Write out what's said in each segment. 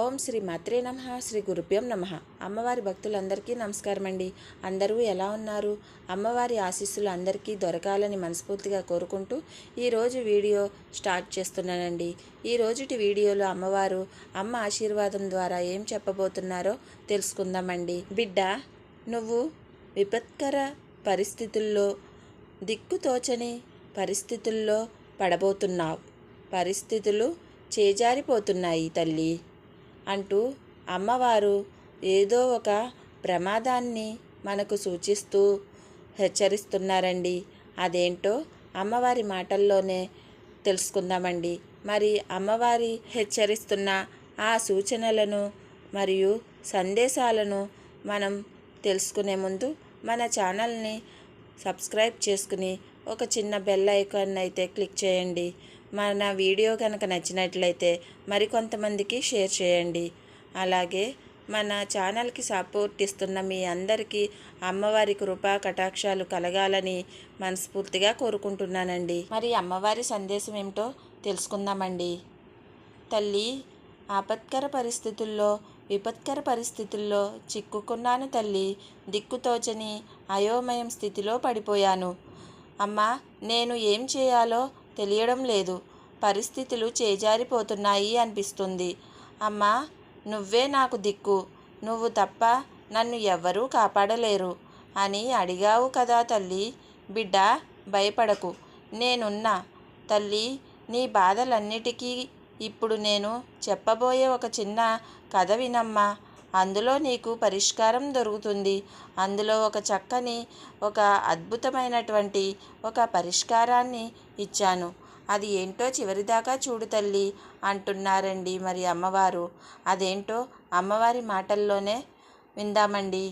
ఓం శ్రీ మాత్రే నమ శ్రీ గురుభ్యం నమ. అమ్మవారి భక్తులందరికీ నమస్కారం అండి అందరూ ఎలా ఉన్నారు? అమ్మవారి ఆశీస్సులు అందరికీ దొరకాలని మనస్ఫూర్తిగా కోరుకుంటూ ఈరోజు వీడియో స్టార్ట్ చేస్తున్నానండి. ఈ రోజుటి వీడియోలో అమ్మవారు అమ్మ ఆశీర్వాదం ద్వారా ఏం చెప్పబోతున్నారో తెలుసుకుందామండి. బిడ్డ నువ్వు విపత్కర పరిస్థితుల్లో దిక్కుతోచని పరిస్థితుల్లో పడబోతున్నావు. పరిస్థితులు చేజారిపోతున్నాయి తల్లి. అంటూ అమ్మవారు ఏదో ఒక ప్రమాదాన్ని మనకు సూచిస్తూ హెచ్చరిస్తున్నారండి. అదేంటో అమ్మవారి మాటల్లోనే తెలుసుకుందామండి. మరి అమ్మవారి హెచ్చరిస్తున్న ఆ సూచనలను మరియు సందేశాలను మనం తెలుసుకునే ముందు మన ఛానల్ని సబ్స్క్రైబ్ చేసుకుని ఒక చిన్న బెల్ ఐకాన్ అయితే క్లిక్ చేయండి. మన వీడియో కనుక నచ్చినట్లయితే మరికొంతమందికి షేర్ చేయండి. అలాగే మన ఛానల్కి సపోర్ట్ ఇస్తున్న మీ అందరికీ అమ్మవారి కృపా కటాక్షాలు కలగాలని మనస్ఫూర్తిగా కోరుకుంటున్నానండి. మరి అమ్మవారి సందేశం ఏమిటో తెలుసుకుందామండి. తల్లి ఆపత్కర పరిస్థితుల్లో విపత్కర పరిస్థితుల్లో చిక్కుకున్నాను తల్లి దిక్కుతోచని అయోమయం స్థితిలో పడిపోయాను. అమ్మా నేను ఏం చేయాలో తెలియడం లేదు. పరిస్థితులు చేజారిపోతున్నాయి అనిపిస్తుంది. అమ్మా నువ్వే నాకు దిక్కు. నువ్వు తప్ప నన్ను ఎవ్వరూ కాపాడలేరు అని అడిగావు కదా తల్లి. బిడ్డ భయపడకు. నేనున్నా. తల్లి నీ బాధలన్నిటికీ ఇప్పుడు నేను చెప్పబోయే ఒక చిన్న కథ వినమ్మా. అందులో నీకు పరిష్కారం దొరుకుతుంది. అందులో ఒక చక్కని ఒక అద్భుతమైనటువంటి ఒక పరిష్కారాన్ని ఇచ్చాను. అది ఏంటో చివరిదాకా చూడు తల్లి అంటున్నారండి మరి అమ్మవారు. అదేంటో అమ్మవారి మాటల్లోనే విందామండి.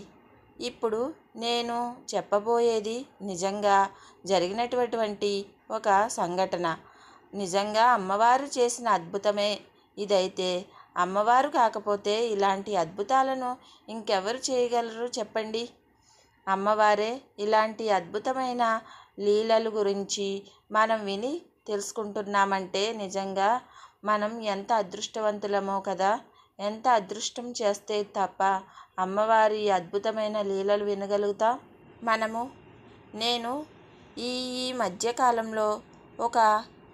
ఇప్పుడు నేను చెప్పబోయేది నిజంగా జరిగినటువంటి ఒక సంఘటన. నిజంగా అమ్మవారు చేసిన అద్భుతమే ఇదైతే. అమ్మవారు కాకపోతే ఇలాంటి అద్భుతాలను ఇంకెవరు చేయగలరు చెప్పండి? అమ్మవారే ఇలాంటి అద్భుతమైన లీలలు గురించి మనం విని తెలుసుకుంటున్నామంటే నిజంగా మనం ఎంత అదృష్టవంతులమో కదా! ఎంత అదృష్టం చేస్తే తప్ప అమ్మవారి అద్భుతమైన లీలలు వినగలుగుతాం? మనము నేను ఈ ఈ మధ్యకాలంలో ఒక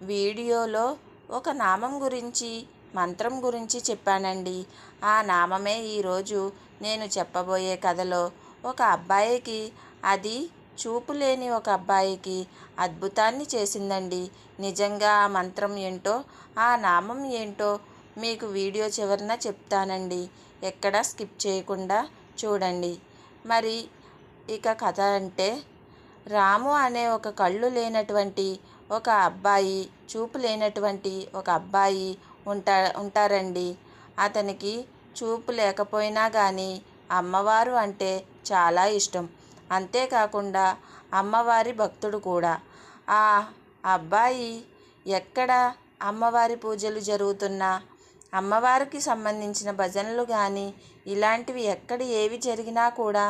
వీడియోలో ఒక నామం గురించి మంత్రం గురించి చెప్పానండి. ఆ నామమే ఈరోజు నేను చెప్పబోయే కథలో. ఒక అబ్బాయికి అది చూపు లేని ఒక అబ్బాయికి అద్భుతాన్ని చేసిందండి. నిజంగా ఆ మంత్రం ఏంటో ఆ నామం ఏంటో మీకు వీడియో చివరన చెప్తానండి. ఎక్కడా స్కిప్ చేయకుండా చూడండి. మరి ఇక కథ అంటే రాము అనే ఒక కళ్ళు లేనటువంటి ఒక అబ్బాయి చూపు లేనటువంటి ఒక అబ్బాయి ఉంటా ఉంటారండి. అతనికి చూపు లేకపోయినా కానీ అమ్మవారు అంటే చాలా ఇష్టం. అంతేకాకుండా అమ్మవారి భక్తుడు కూడా. ఆ అబ్బాయి ఎక్కడ అమ్మవారి పూజలు జరుగుతున్నా అమ్మవారికి సంబంధించిన భజనలు కానీ ఇలాంటివి ఎక్కడ ఏవి జరిగినా కూడా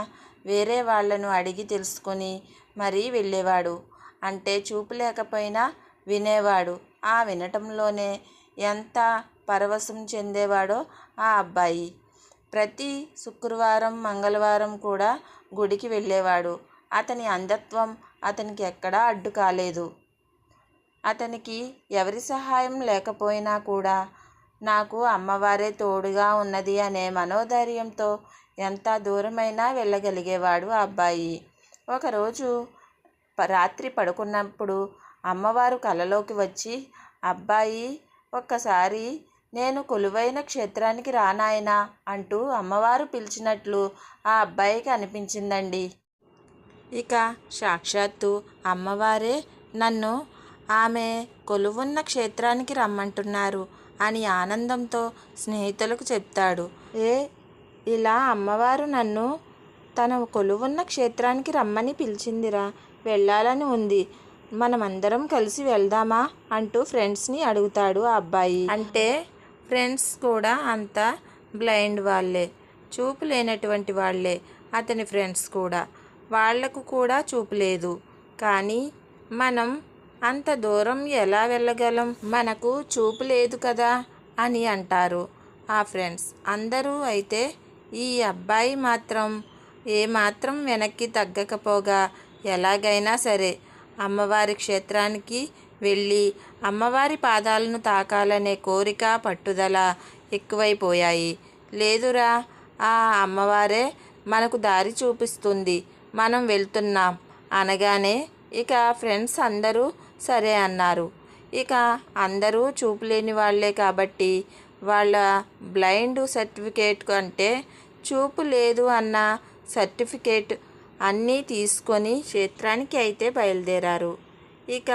వేరే వాళ్ళను అడిగి తెలుసుకొని మరీ వెళ్ళేవాడు. అంటే చూపు లేకపోయినా వినేవాడు. ఆ వినటంలోనే ఎంత పరవశం చెందేవాడో ఆ అబ్బాయి. ప్రతి శుక్రవారం మంగళవారం కూడా గుడికి వెళ్ళేవాడు. అతని అంధత్వం అతనికి ఎక్కడా అడ్డు కాలేదు. అతనికి ఎవరి సహాయం లేకపోయినా కూడా నాకు అమ్మవారే తోడుగా ఉన్నది అనే మనోధైర్యంతో ఎంత దూరమైనా వెళ్ళగలిగేవాడు ఆ అబ్బాయి. ఒకరోజు రాత్రి పడుకున్నప్పుడు అమ్మవారు కలలోకి వచ్చి అబ్బాయి ఒక్కసారి నేను కొలువైన క్షేత్రానికి రానాయనా? అంటూ అమ్మవారు పిలిచినట్లు ఆ అబ్బాయికి అనిపించిందండి ఇక సాక్షాత్తు అమ్మవారే నన్ను ఆమె కొలువున్న క్షేత్రానికి రమ్మంటున్నారు అని ఆనందంతో స్నేహితులకు చెప్తాడు. ఏ ఇలా అమ్మవారు నన్ను తన కొలువున్న క్షేత్రానికి రమ్మని పిలిచిందిరా వెళ్ళాలని ఉంది. మనమందరం కలిసి వెళ్దామా అంటూ ఫ్రెండ్స్ని అడుగుతాడు ఆ అబ్బాయి. అంటే ఫ్రెండ్స్ కూడా అంత బ్లైండ్ వాళ్ళే చూపు లేనటువంటి వాళ్ళే అతని ఫ్రెండ్స్ కూడా. వాళ్ళకు కూడా చూపు లేదు. కానీ మనం అంత దూరం ఎలా వెళ్ళగలం? మనకు చూపు లేదు కదా అని అంటారు ఆ ఫ్రెండ్స్. అందరూ అయితే ఈ అబ్బాయి మాత్రం ఏమాత్రం వెనక్కి తగ్గకపోగా ఎలాగైనా సరే అమ్మవారి క్షేత్రానికి వెళ్ళి అమ్మవారి పాదాలను తాకాలనే కోరిక పట్టుదల ఎక్కువైపోయాయి. లేదురా ఆ అమ్మవారే మనకు దారి చూపిస్తుంది. మనం వెళ్తున్నాం అనగానే ఇక ఫ్రెండ్స్ అందరూ సరే అన్నారు. ఇక అందరూ చూపులేని వాళ్ళే కాబట్టి వాళ్ళ బ్లైండ్ సర్టిఫికేట్ అంటే చూపు లేదు అన్న సర్టిఫికేట్ అన్నీ తీసుకొని క్షేత్రానికి అయితే బయలుదేరారు. ఇక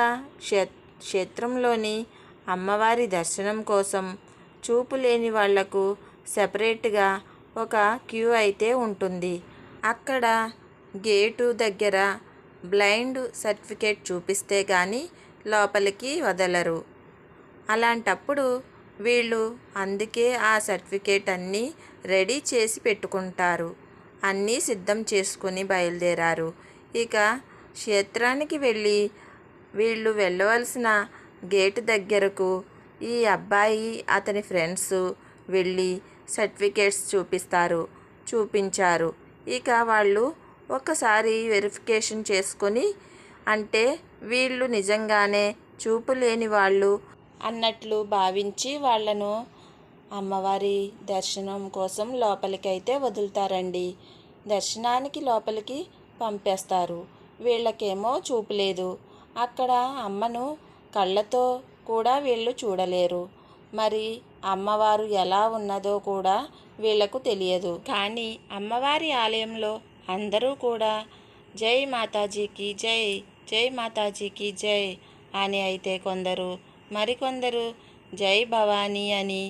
క్షేత్రంలోని అమ్మవారి దర్శనం కోసం చూపు లేని వాళ్ళకు సపరేట్గా ఒక క్యూ అయితే ఉంటుంది. అక్కడ గేటు దగ్గర బ్లైండ్ సర్టిఫికేట్ చూపిస్తే కానీ లోపలికి వదలరు. అలాంటప్పుడు వీళ్ళు అందుకే ఆ సర్టిఫికేట్ అన్నీ రెడీ చేసి పెట్టుకుంటారు. అన్నీ సిద్ధం చేసుకుని బయలుదేరారు. ఇక క్షేత్రానికి వెళ్ళి వీళ్ళు వెళ్ళవలసిన గేటు దగ్గరకు ఈ అబ్బాయి అతని ఫ్రెండ్స్ వెళ్ళి సర్టిఫికేట్స్ చూపిస్తారు చూపించారు. ఇక వాళ్ళు ఒకసారి వెరిఫికేషన్ చేసుకొని అంటే వీళ్ళు నిజంగానే చూపు లేని వాళ్ళు అన్నట్లు భావించి వాళ్ళను అమ్మవారి దర్శనం కోసం లోపలికైతే వదులుతారండి. దర్శనానికి లోపలికి పంపేస్తారు. వీళ్ళకేమో చూపులేదు అక్కడ అమ్మను కళ్ళతో కూడా వీళ్ళు చూడలేరు. మరి అమ్మవారు ఎలా ఉన్నదో కూడా వీళ్ళకు తెలియదు. కానీ అమ్మవారి ఆలయంలో అందరూ కూడా జై మాతాజీకి జై జై మాతాజీకి జై అని అయితే కొందరు మరికొందరు జై భవానీ అని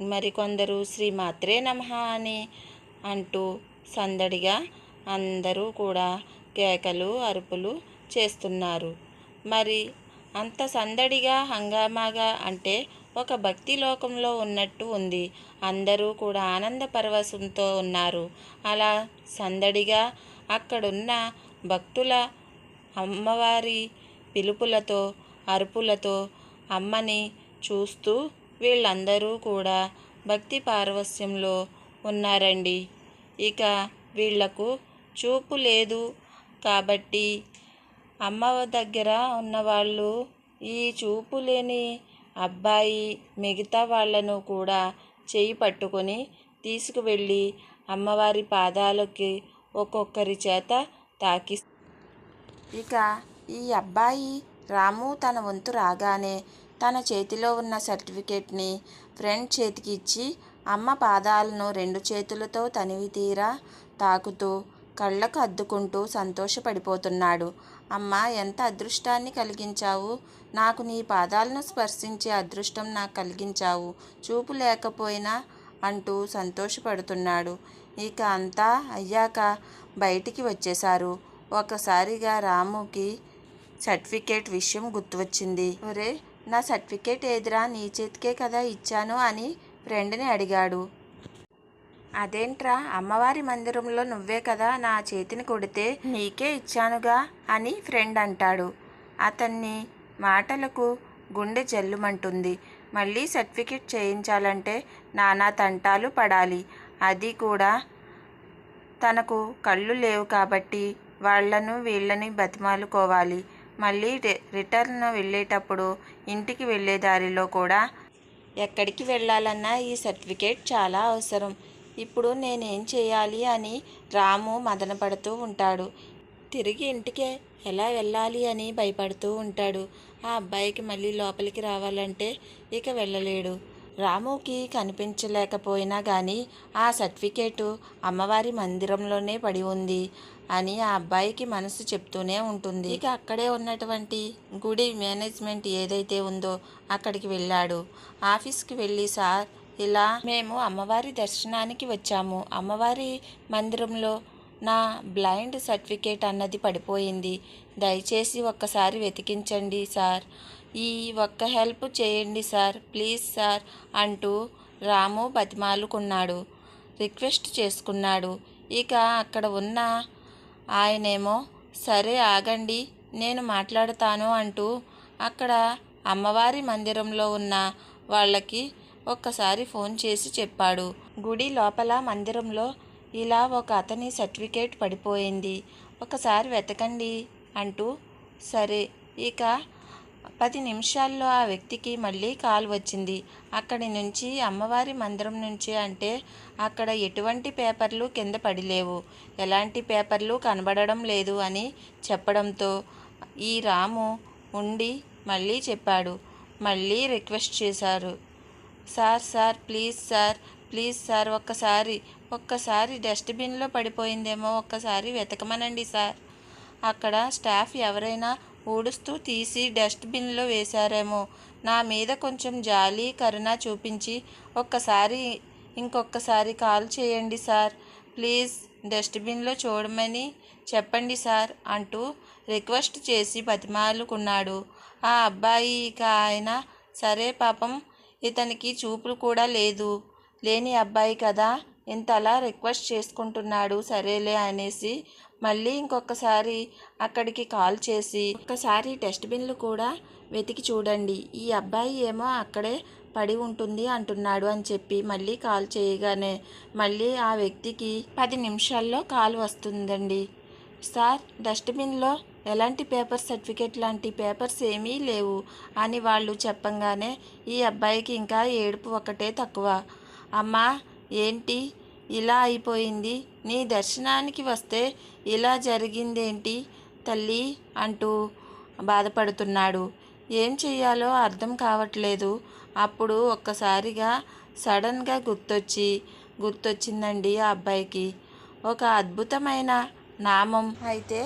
మరికొందరు శ్రీ మాత్రే నమః అని అంటూ సందడిగా అందరూ కూడా కేకలు అరుపులు చేస్తున్నారు. మరి అంత సందడిగా హంగామాగా అంటే ఒక భక్తి లోకంలో ఉన్నట్టు ఉంది. అందరూ కూడా ఆనంద పరవశంతో ఉన్నారు. అలా సందడిగా అక్కడున్న భక్తుల అమ్మవారి పిలుపులతో అరుపులతో అమ్మని చూస్తూ వీళ్ళందరూ కూడా భక్తి పారవస్యంలో ఉన్నారండి. ఇక వీళ్ళకు చూపు లేదు కాబట్టి అమ్మ దగ్గర ఉన్నవాళ్ళు ఈ చూపు లేని అబ్బాయి మిగతా వాళ్ళను కూడా చేయి పట్టుకొని తీసుకువెళ్ళి అమ్మవారి పాదాలకి ఒక్కొక్కరి చేత తాకి ఇక ఈ అబ్బాయి రాము తన వంతు రాగానే తన చేతిలో ఉన్న సర్టిఫికేట్ని ఫ్రెండ్ చేతికి ఇచ్చి అమ్మ పాదాలను రెండు చేతులతో తనివి తీరా తాకుతూ కళ్ళకు అద్దుకుంటూ సంతోషపడిపోతున్నాడు. అమ్మ ఎంత అదృష్టాన్ని కలిగించావు? నాకు నీ పాదాలను స్పర్శించే అదృష్టం నాకు కలిగించావు. చూపు లేకపోయినా అంటూ సంతోషపడుతున్నాడు. ఇక అంతా అయ్యాక బయటికి వచ్చేశారు. ఒకసారిగా రాముకి సర్టిఫికేట్ విషయం గుర్తువచ్చింది. ఒరే నా సర్టిఫికేట్ ఏదిరా? నీ చేతికే కదా ఇచ్చాను అని ఫ్రెండ్ని అడిగాడు. అదేంట్రా? అమ్మవారి మందిరంలో నువ్వే కదా నా చేతిని కొడితే నీకే ఇచ్చానుగా అని ఫ్రెండ్ అంటాడు. అతన్ని మాటలకు గుండె జల్లుమంటుంది. మళ్ళీ సర్టిఫికేట్ చేయించాలంటే నానా తంటాలు పడాలి. అది కూడా తనకు కళ్ళు లేవు కాబట్టి వాళ్ళను వీళ్ళని బతిమాలుకోవాలి. మళ్ళీ రిటర్న్ వెళ్ళేటప్పుడు ఇంటికి వెళ్ళే దారిలో కూడా ఎక్కడికి వెళ్ళాలన్నా ఈ సర్టిఫికేట్ చాలా అవసరం. ఇప్పుడు నేనేం చేయాలి అని రాము మదనపడుతూ ఉంటాడు. తిరిగి ఇంటికి ఎలా వెళ్ళాలి అని భయపడుతూ ఉంటాడు. ఆ అబ్బాయికి మళ్ళీ లోపలికి రావాలంటే ఇక వెళ్ళలేడు. రాముకి కనిపించలేకపోయినా కానీ ఆ సర్టిఫికేటు అమ్మవారి మందిరంలోనే పడి ఉంది. అని ఆ అబ్బాయికి మనసు చెప్తూనే ఉంటుంది. ఇక అక్కడే ఉన్నటువంటి గుడి మేనేజ్మెంట్ ఏదైతే ఉందో అక్కడికి వెళ్ళాడు. ఆఫీస్కి వెళ్ళి సార్ ఇలా మేము అమ్మవారి దర్శనానికి వచ్చాము. అమ్మవారి మందిరంలో నా బ్లైండ్ సర్టిఫికేట్ అన్నది పడిపోయింది. దయచేసి ఒక్కసారి వెతికించండి సార్. ఈ ఒక్క హెల్ప్ చేయండి సార్. ప్లీజ్ సార్ అంటూ రాము బతిమాలుకున్నాడు. రిక్వెస్ట్ చేసుకున్నాడు. ఇక అక్కడ ఉన్న ఆయనేమో సరే ఆగండి నేను మాట్లాడతాను అంటూ అక్కడ అమ్మవారి మందిరంలో ఉన్న వాళ్ళకి ఒక్కసారి ఫోన్ చేసి చెప్పాడు. గుడి లోపల మందిరంలో ఇలా ఒక అతని సర్టిఫికేట్ పడిపోయింది. ఒకసారి వెతకండి అంటూ సరే ఇక పది నిమిషాల్లో ఆ వ్యక్తికి మళ్ళీ కాల్ వచ్చింది. అక్కడి నుంచి అమ్మవారి మందిరం నుంచి అంటే అక్కడ ఎటువంటి పేపర్లు కింద పడిలేవు. ఎలాంటి పేపర్లు కనబడడం లేదు అని చెప్పడంతో ఈ రాము ఉండి మళ్ళీ చెప్పాడు. మళ్ళీ రిక్వెస్ట్ చేశారు. Sir sir please sir please sir ఒక్కసారి ఒక్కసారి డస్ట్బిన్లో పడిపోయిందేమో ఒక్కసారి వెతకమనండి సార్. అక్కడ స్టాఫ్ ఎవరైనా ఊడుస్తూ తీసి డస్ట్బిన్లో వేశారేమో. నా మీద కొంచెం జాలి కరుణ చూపించి ఒక్కసారి ఇంకొకసారి కాల్ చేయండి సార్. ప్లీజ్ డస్ట్బిన్లో చూడమని చెప్పండి సార్ అంటూ రిక్వెస్ట్ చేసి బతిమాలుకున్నాడు. ఆ అబ్బాయి ఇక ఆయన సరే పాపం ఇతనికి చూపులు కూడా లేదు. లేని అబ్బాయి కదా ఇంతలా రిక్వెస్ట్ చేసుకుంటున్నాడు సరేలే అనేసి మళ్ళీ ఇంకొకసారి అక్కడికి కాల్ చేసి ఒక్కసారి డస్ట్బిన్లు కూడా వెతికి చూడండి. ఈ అబ్బాయి ఏమో అక్కడే పడి ఉంటుంది అంటున్నాడు అని చెప్పి మళ్ళీ కాల్ చేయగానే మళ్ళీ ఆ వ్యక్తికి పది నిమిషాల్లో కాల్ వస్తుందండి. సార్ డస్ట్బిన్లో ఎలాంటి పేపర్ సర్టిఫికేట్ లాంటి పేపర్స్ ఏమీ లేవు అని వాళ్ళు చెప్పంగానే ఈ అబ్బాయికి ఇంకా ఏడుపు ఒకటే తక్కువ. అమ్మా ఏంటి? ఇలా అయిపోయింది. నీ దర్శనానికి వస్తే ఇలా జరిగిందేంటి? తల్లి అంటూ బాధపడుతున్నాడు. ఏం చెయ్యాలో అర్థం కావట్లేదు. అప్పుడు ఒక్కసారిగా సడన్గా గుర్తొచ్చి గుర్తొచ్చిందండి ఆ అబ్బాయికి. ఒక అద్భుతమైన నామం అయితే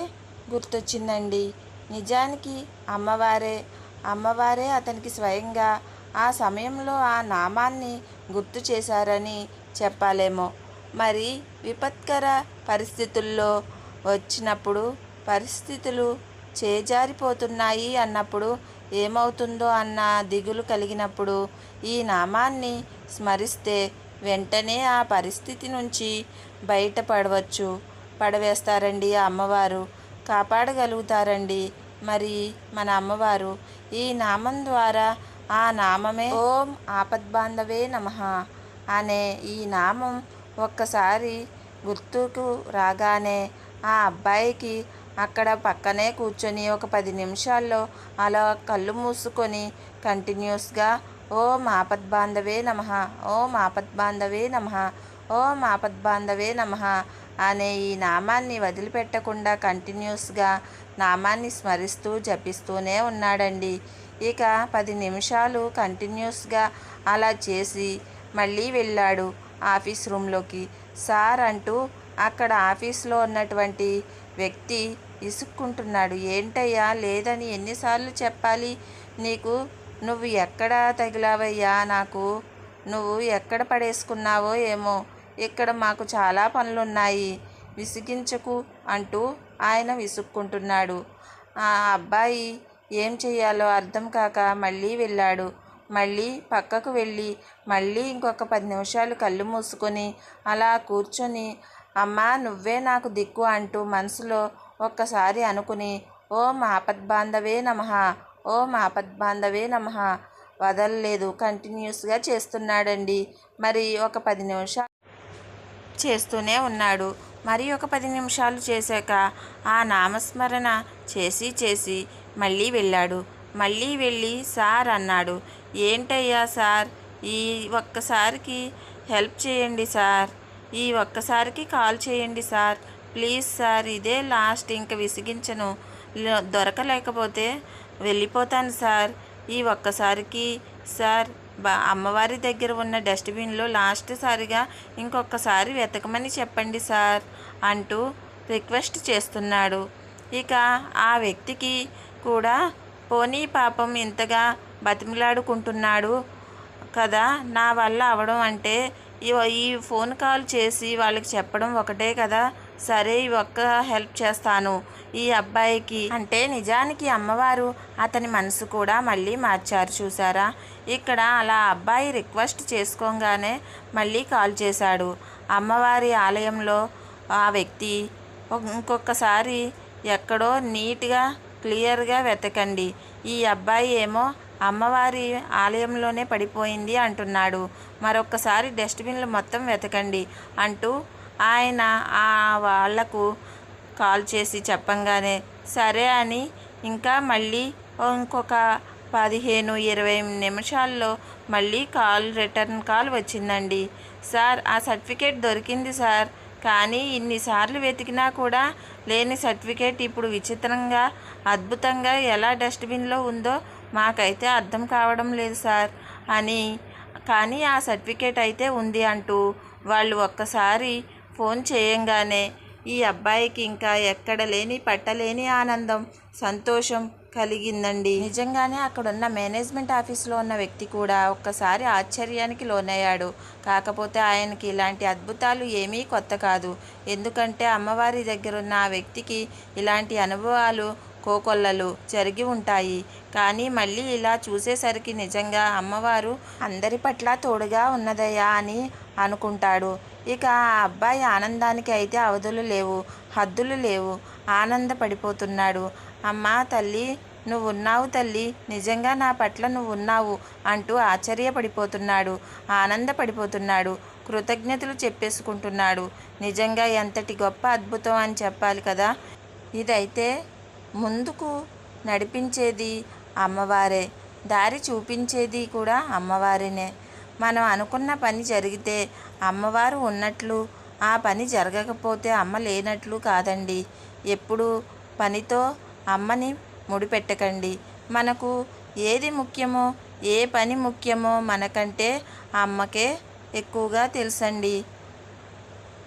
గుర్తొచ్చిందండి. నిజానికి అమ్మవారే. అమ్మవారే అతనికి స్వయంగా ఆ సమయంలో ఆ నామాన్ని గుర్తు చేశారని చెప్పాలేమో. మరి విపత్కర పరిస్థితుల్లో వచ్చినప్పుడు పరిస్థితులు చేజారిపోతున్నాయి అన్నప్పుడు ఏమవుతుందో అన్న దిగులు కలిగినప్పుడు ఈ నామాన్ని స్మరిస్తే వెంటనే ఆ పరిస్థితి నుంచి బయటపడవచ్చు. పడవేస్తారండి ఆ అమ్మవారు. కాపాడగలుగుతారండి. మరి మన అమ్మవారు ఈ నామం ద్వారా ఆ నామమే ఓం ఆపద్బాంధవే నమః అనే ఈ నామం ఒక్కసారి గుర్తుకు రాగానే ఆ అబ్బాయికి అక్కడ పక్కనే కూర్చొని ఒక పది నిమిషాల్లో అలా కళ్ళు మూసుకొని కంటిన్యూస్గా ఓ ఆపద్బాంధవే నమ ఓ ఆపద్బాంధవే నమ ఓ ఆపద్బాంధవే నమ అనే ఈ నామాన్ని వదిలిపెట్టకుండా కంటిన్యూస్గా నామాన్ని స్మరిస్తూ జపిస్తూనే ఉన్నాడండి. ఇక పది నిమిషాలు కంటిన్యూస్గా అలా చేసి మళ్ళీ వెళ్ళాడు. ఆఫీస్ రూమ్లోకి. సార్ అంటూ అక్కడ ఆఫీస్లో ఉన్నటువంటి వ్యక్తి ఇసుక్కుంటున్నాడు. ఏంటయ్యా లేదని ఎన్నిసార్లు చెప్పాలి? నీకు నువ్వు ఎక్కడ తగిలావయ్యా? నాకు నువ్వు ఎక్కడ పడేసుకున్నావో ఏమో? ఇక్కడ మాకు చాలా పనులున్నాయి. విసిగించకు అంటూ ఆయన విసుక్కుంటున్నాడు. ఆ అబ్బాయి ఏం చెయ్యాలో అర్థం కాక మళ్ళీ వెళ్ళాడు. మళ్ళీ పక్కకు వెళ్ళి మళ్ళీ ఇంకొక పది నిమిషాలు కళ్ళు మూసుకొని అలా కూర్చొని అమ్మా నువ్వే నాకు దిక్కు అంటూ మనసులో ఒక్కసారి అనుకుని ఓం ఆపద్బాంధవే నమ ఓం ఆపద్బాంధవే నమ వదలలేదు. కంటిన్యూస్గా చేస్తున్నాడండి. మరి ఒక పది నిమిషాలు చేస్తూనే ఉన్నాడు. మరి ఒక పది నిమిషాలు చేశాక ఆ నామస్మరణ చేసి చేసి మళ్ళీ వెళ్ళాడు. మళ్ళీ వెళ్ళి సార్ అన్నాడు. ఏంటయ్యా సార్? ఈ ఒక్కసారికి హెల్ప్ చేయండి సార్. ఈ ఒక్కసారికి కాల్ చేయండి సార్. ప్లీజ్ సార్ ఇదే లాస్ట్ ఇంక విసిగించను. దొరకలేకపోతే వెళ్ళిపోతాను సార్. ఈ ఒక్కసారికి సార్ బా అమ్మవారి దగ్గర ఉన్న డస్ట్బిన్లో లాస్ట్ సారిగా ఇంకొకసారి వెతకమని చెప్పండి సార్ అంటూ రిక్వెస్ట్ చేస్తున్నాడు. ఇక ఆ వ్యక్తికి కూడా పోనీ పాపం ఇంతగా బతిమిలాడుకుంటున్నాడు కదా? నా వల్ల అవడం అంటే ఈ ఈ ఫోన్ కాల్ చేసి వాళ్ళకి చెప్పడం ఒకటే కదా? సరే ఈ ఒక్క హెల్ప్ చేస్తాను. ఈ అబ్బాయికి అంటే నిజానికి అమ్మవారు అతని మనసు కూడా మళ్ళీ మార్చారు చూసారా? ఇక్కడ అలా అబ్బాయి రిక్వెస్ట్ చేసుకోగానే మళ్ళీ కాల్ చేశాడు. అమ్మవారి ఆలయంలో ఆ వ్యక్తి ఇంకొకసారి ఎక్కడో నీట్గా క్లియర్గా వెతకండి. ఈ అబ్బాయి ఏమో అమ్మవారి ఆలయంలోనే పడిపోయింది అంటున్నాడు. మరొక్కసారి డస్ట్బిన్లు మొత్తం వెతకండి అంటూ ఆయన ఆ వాళ్ళకు కాల్ చేసి చెప్పంగానే సరే అని ఇంకా మళ్ళీ ఇంకొక పదిహేను ఇరవై నిమిషాల్లో మళ్ళీ కాల్ రిటర్న్ కాల్ వచ్చిందండి. సార్ ఆ సర్టిఫికేట్ దొరికింది సార్ కానీ ఇన్నిసార్లు వెతికినా కూడా లేని సర్టిఫికేట్ ఇప్పుడు విచిత్రంగా అద్భుతంగా ఎలా డస్ట్బిన్లో ఉందో మాకైతే అర్థం కావడం లేదు సార్ అని. కానీ ఆ సర్టిఫికేట్ అయితే ఉంది అంటూ వాళ్ళు ఒక్కసారి ఫోన్ చేయంగానే ఈ అబ్బాయికి ఇంకా ఎక్కడ లేని పట్టలేని ఆనందం సంతోషం కలిగిందండి. నిజంగానే అక్కడున్న మేనేజ్మెంట్ ఆఫీస్లో ఉన్న వ్యక్తి కూడా ఒక్కసారి ఆశ్చర్యానికి లోనయ్యాడు. కాకపోతే ఆయనకి ఇలాంటి అద్భుతాలు ఏమీ కొత్త కాదు. ఎందుకంటే అమ్మవారి దగ్గర ఉన్న ఆ వ్యక్తికి ఇలాంటి అనుభవాలు కోకొల్లలు జరిగి ఉంటాయి. కానీ మళ్ళీ ఇలా చూసేసరికి నిజంగా అమ్మవారు అందరి పట్ల తోడుగా ఉన్నదయ్యా అని అనుకుంటాడు. ఇక ఆ అబ్బాయి ఆనందానికి అయితే అవధులు లేవు హద్దులు లేవు. ఆనందపడిపోతున్నాడు. అమ్మా తల్లి నువ్వు ఉన్నావు తల్లి నిజంగా నా పట్ల నువ్వు ఉన్నావు అంటూ ఆశ్చర్యపడిపోతున్నాడు ఆనందపడిపోతున్నాడు కృతజ్ఞతలు చెప్పేసుకుంటున్నాడు. నిజంగా ఎంతటి గొప్ప అద్భుతం అని చెప్పాలి కదా. ఇదైతే ముందుకు నడిపించేది అమ్మవారే దారి చూపించేది కూడా అమ్మవారినే. మనం అనుకున్న పని జరిగితే అమ్మవారు ఉన్నట్లు ఆ పని జరగకపోతే అమ్మ లేనట్లు కాదండి. ఎప్పుడు పనితో అమ్మని ముడిపెట్టకండి. మనకు ఏది ముఖ్యమో ఏ పని ముఖ్యమో మనకంటే అమ్మకే ఎక్కువగా తెలుసండి.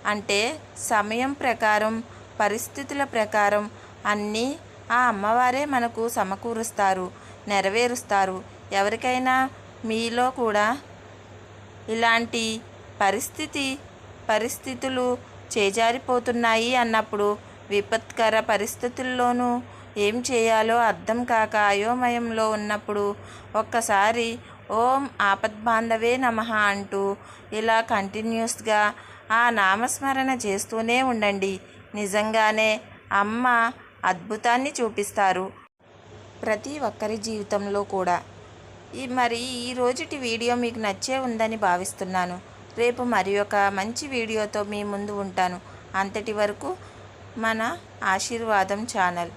అంటే సమయం ప్రకారం పరిస్థితుల ప్రకారం అన్నీ ఆ అమ్మవారే మనకు సమకూరుస్తారు నెరవేరుస్తారు. ఎవరికైనా మీలో కూడా ఇలాంటి పరిస్థితి పరిస్థితులు చేజారిపోతున్నాయి అన్నప్పుడు విపత్కర పరిస్థితుల్లోనూ ఏం చేయాలో అర్థం కాక అయోమయంలో ఉన్నప్పుడు ఒక్కసారి ఓం ఆపద్బాంధవే నమ అంటూ ఇలా కంటిన్యూస్గా ఆ నామస్మరణ చేస్తూనే ఉండండి. నిజంగానే అమ్మ అద్భుతాన్ని చూపిస్తారు. ప్రతి ఒక్కరి జీవితంలో కూడా. ఈ మరి ఈ రోజుటి వీడియో మీకు నచ్చే ఉందని భావిస్తున్నాను. రేపు మరి ఒక మంచి వీడియోతో మీ ముందు ఉంటాను. అంతటి వరకు మన ఆశీర్వాదం ఛానల్.